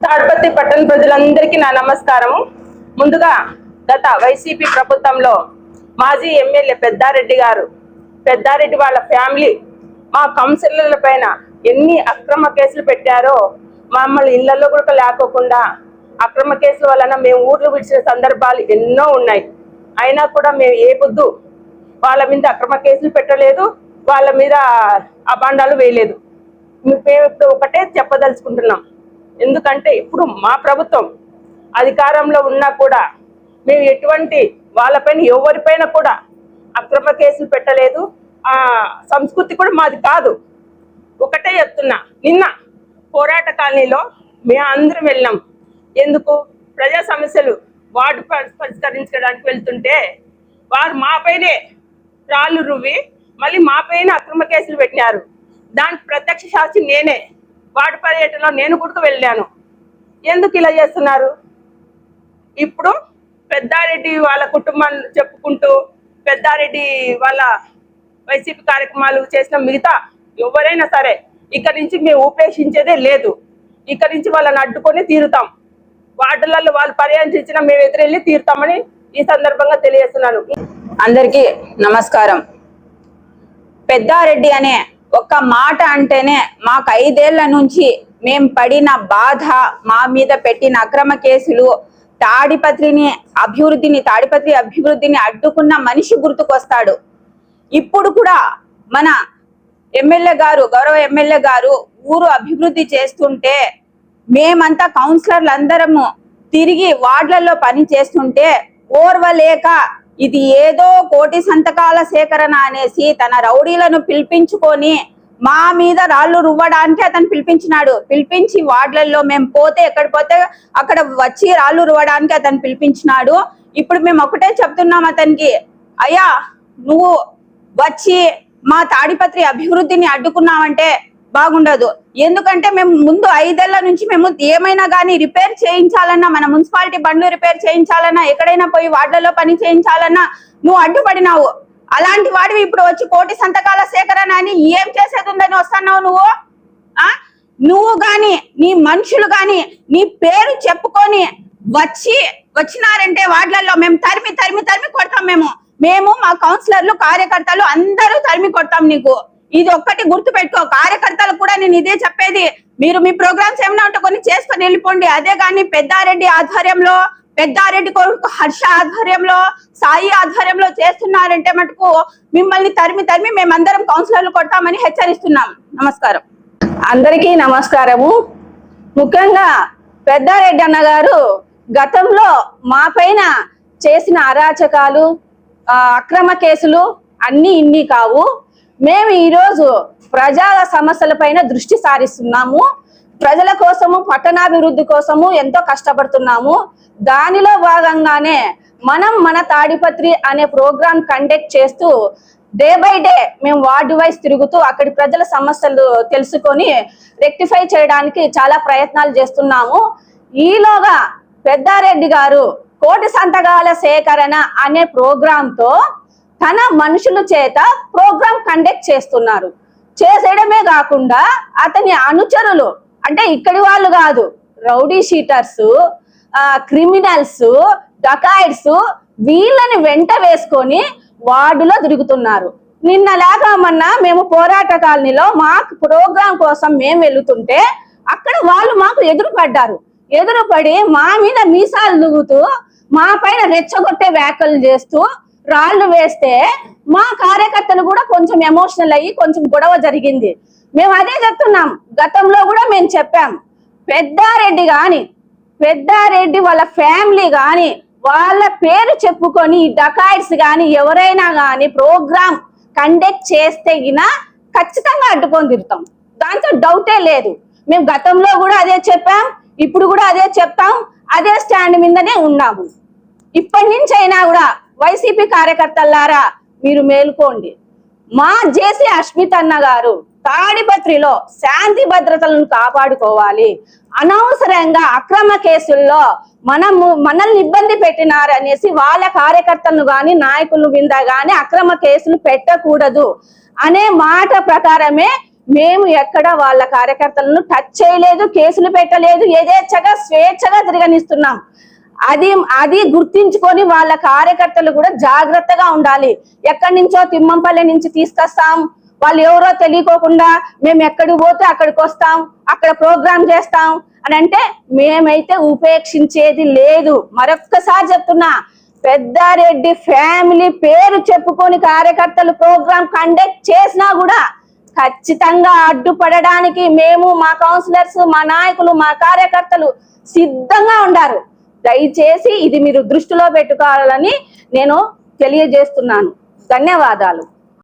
తాడ్పత్రి పట్టణ ప్రజలందరికీ నా నమస్కారము. ముందుగా గత వైసీపీ ప్రభుత్వంలో మాజీ ఎమ్మెల్యే పెద్దారెడ్డి గారు పెద్దారెడ్డి వాళ్ళ ఫ్యామిలీ మా కౌన్సిలర్ల పైన ఎన్ని అక్రమ కేసులు పెట్టారో మమ్మల్ని ఇళ్ళలో కూడా లేకోకుండా అక్రమ కేసుల వలన మేము ఊర్లు విడిచిన సందర్భాలు ఎన్నో ఉన్నాయి. అయినా కూడా మేము ఏ పొద్దు వాళ్ళ మీద అక్రమ కేసులు పెట్టలేదు వాళ్ళ మీద అబాండాలు వేయలేదు. మేము ఇప్పుడు ఒకటే చెప్పదలుచుకుంటున్నాం. ఎందుకంటే ఇప్పుడు మా ప్రభుత్వం అధికారంలో ఉన్నా కూడా మేము ఎటువంటి వాళ్ళపైన ఎవరిపైన కూడా అక్రమ కేసులు పెట్టలేదు. ఆ సంస్కృతి కూడా మాది కాదు. ఒకటే చెప్తున్నా నిన్న పోరాట కాలనీలో మేము అందరం వెళ్ళాం ఎందుకు? ప్రజా సమస్యలు వార్డు పరిష్కరించడానికి వెళ్తుంటే వారు మాపైనే రాళ్ళు రువ్వి మళ్ళీ మాపైన అక్రమ కేసులు పెట్టినారు. దానికి ప్రత్యక్ష సాక్షి నేనే. వార్డు పర్యటనలో నేను కూడా వెళ్ళాను. ఎందుకు ఇలా చేస్తున్నారు? ఇప్పుడు పెద్దారెడ్డి వాళ్ళ కుటుంబాన్ని చెప్పుకుంటూ పెద్దారెడ్డి వాళ్ళ వైసీపీ కార్యక్రమాలు చేసిన మిగతా ఎవరైనా సరే ఇక్కడి నుంచి మేము ఉపేక్షించేదే లేదు. ఇక్కడి నుంచి వాళ్ళని అడ్డుకొని తీరుతాం. వార్డులలో వాళ్ళు పర్యటించిన మేము ఎదురెళ్ళి తీరుతామని ఈ సందర్భంగా తెలియజేస్తున్నాను. అందరికీ నమస్కారం. పెద్దారెడ్డి అనే ఒక్క మాట అంటేనే మాకు ఐదేళ్ళ నుంచి మేం పడిన బాధ మా మీద పెట్టిన అక్రమ కేసులు తాడిపత్రిని అభివృద్ధిని తాడిపత్రి అభివృద్ధిని అడ్డుకున్న మనిషి గుర్తుకొస్తాడు. ఇప్పుడు కూడా మన ఎమ్మెల్యే గారు గౌరవ ఎమ్మెల్యే గారు ఊరు అభివృద్ధి చేస్తుంటే మేమంతా కౌన్సిలర్లు అందరము తిరిగి వార్డులలో పని చేస్తుంటే ఓర్వలేక ఇది ఏదో కోటి సంతకాల సేకరణ అనేసి తన రౌడీలను పిలిపించుకొని మా మీద రాళ్ళు రువ్వడానికి అతను పిలిపించినాడు. పిలిపించి వార్డులలో మేము పోతే ఎక్కడ పోతే అక్కడ వచ్చి రాళ్ళు రువ్వడానికి అతను పిలిపించినాడు. ఇప్పుడు మేము ఒకటే చెప్తున్నాం అతనికి అయ్యా నువ్వు వచ్చి మా తాడిపత్రి అభివృద్ధిని అడ్డుకున్నావంటే బాగుండదు. ఎందుకంటే మేము ముందు ఐదేళ్ళ నుంచి మేము ఏమైనా కానీ రిపేర్ చేయించాలన్నా మన మున్సిపాలిటీ బండ్లు రిపేర్ చేయించాలన్నా ఎక్కడైనా పోయి వార్డులలో పని చేయించాలన్నా నువ్వు అడ్డుపడినావు. అలాంటి వాడివి ఇప్పుడు వచ్చి కోటి సంతకాల సేకరణ అని ఏం చేసేది ఉందని వస్తున్నావు నువ్వు? ఆ? నువ్వు గాని నీ మనుషులు గాని నీ పేరు చెప్పుకొని వచ్చి వచ్చినారంటే వార్డులలో మేము తరిమి తరిమి తరిమి కొడతాం మేము. మేము మా కౌన్సిలర్లు కార్యకర్తలు అందరూ తరిమి కొడతాం నీకు. ఇది ఒక్కటి గుర్తు పెట్టుకో కార్యకర్తలు కూడా నేను ఇదే చెప్పేది. మీరు మీ ప్రోగ్రామ్స్ ఏమైనా ఉంటే కొన్ని చేసుకొని వెళ్ళిపోండి. అదే కానీ పెద్దారెడ్డి ఆధ్వర్యంలో పెద్దారెడ్డి కొడుకు హర్ష ఆధ్వర్యంలో సాయి ఆధ్వర్యంలో చేస్తున్నారంటే మటుకు మిమ్మల్ని తరిమి తరిమి మేమందరం కౌన్సిలర్లు కొడతామని హెచ్చరిస్తున్నాం. నమస్కారం. అందరికీ నమస్కారము. ముఖ్యంగా పెద్దారెడ్డి అన్న గారు గతంలో మా పైన చేసిన అరాచకాలు అక్రమ కేసులు అన్ని ఇన్ని కావు. మేము ఈరోజు ప్రజా సమస్యల పైన దృష్టి సారిస్తున్నాము. ప్రజల కోసము పట్టణాభివృద్ధి కోసము ఎంతో కష్టపడుతున్నాము. దానిలో భాగంగానే మనం మన తాడిపత్రి అనే ప్రోగ్రాం కండక్ట్ చేస్తూ డే బై డే మేము వార్డు వైజ్ తిరుగుతూ అక్కడి ప్రజల సమస్యలు తెలుసుకొని రెక్టిఫై చేయడానికి చాలా ప్రయత్నాలు చేస్తున్నాము. ఈలోగా పెద్దారెడ్డి గారు కోటి సంతకాల సేకరణ అనే ప్రోగ్రామ్తో తన మనుషుల చేత ప్రోగ్రాం కండక్ట్ చేస్తున్నారు. చేసేయడమే కాకుండా అతని అనుచరులు అంటే ఇక్కడి వాళ్ళు కాదు రౌడీ షీటర్స్ క్రిమినల్స్ డకాయిడ్స్ వీళ్ళని వెంట వేసుకొని వార్డులో తిరుగుతున్నారు. నిన్న లేకమన్నా మొన్న మేము పోరాట కాలనీలో మాకు ప్రోగ్రాం కోసం మేము వెళుతుంటే అక్కడ వాళ్ళు మాకు ఎదురుపడ్డారు. ఎదురుపడి మా మీద మీసాలు దుగుతూ మా పైన రెచ్చగొట్టే వ్యాఖ్యలు చేస్తూ రాళ్ళు వేస్తే మా కార్యకర్తలు కూడా కొంచెం ఎమోషనల్ అయ్యి కొంచెం గొడవ జరిగింది. మేము అదే చెప్తున్నాం. గతంలో కూడా మేము చెప్పాం. పెద్దారెడ్డి గాని పెద్దారెడ్డి వాళ్ళ ఫ్యామిలీ గాని వాళ్ళ పేరు చెప్పుకొని డకాయిట్స్ గాని ఎవరైనా గాని ప్రోగ్రామ్ కండక్ట్ చేస్తే గిన ఖచ్చితంగా అడ్డుకొని తిరుగుతాం. దాంతో డౌటే లేదు. మేము గతంలో కూడా అదే చెప్పాం. ఇప్పుడు కూడా అదే చెప్తాం. అదే స్టాండ్ మీదనే ఉన్నాము. ఇప్పటి నుంచి అయినా కూడా వైసీపీ కార్యకర్తలారా మీరు మేలుకోండి. మా జేసీ అష్మిత్ అన్న గారు తాడిపత్రిలో శాంతి భద్రతలను కాపాడుకోవాలి. అనవసరంగా అక్రమ కేసుల్లో మనము మనల్ని ఇబ్బంది పెట్టినారనేసి వాళ్ళ కార్యకర్తలను గాని నాయకులు మీద గాని అక్రమ కేసులు పెట్టకూడదు అనే మాట ప్రకారమే మేము ఎక్కడ వాళ్ళ కార్యకర్తలను టచ్ చేయలేదు కేసులు పెట్టలేదు యథేచ్ఛగా స్వేచ్ఛగా తిరగనిస్తున్నాం. అది అది గుర్తించుకొని వాళ్ళ కార్యకర్తలు కూడా జాగ్రత్తగా ఉండాలి. ఎక్కడి నుంచో తిమ్మంపల్లి నుంచి తీసుకొస్తాం. వాళ్ళు ఎవరో తెలియకోకుండా మేము ఎక్కడికి పోతే అక్కడికి వస్తాం. అక్కడ ప్రోగ్రామ్ చేస్తాం. అని అంటే మేమైతే ఉపేక్షించేది లేదు. మరొక్కసారి చెప్తున్నా పెద్దారెడ్డి ఫ్యామిలీ పేరు చెప్పుకొని కార్యకర్తలు ప్రోగ్రామ్ కండక్ట్ చేసినా కూడా ఖచ్చితంగా అడ్డుపడడానికి మేము మా కౌన్సిలర్స్ మా నాయకులు మా కార్యకర్తలు సిద్ధంగా ఉండారు. దయచేసి ఇది మీరు దృష్టిలో పెట్టుకోవాలని నేను తెలియజేస్తున్నాను. ధన్యవాదాలు.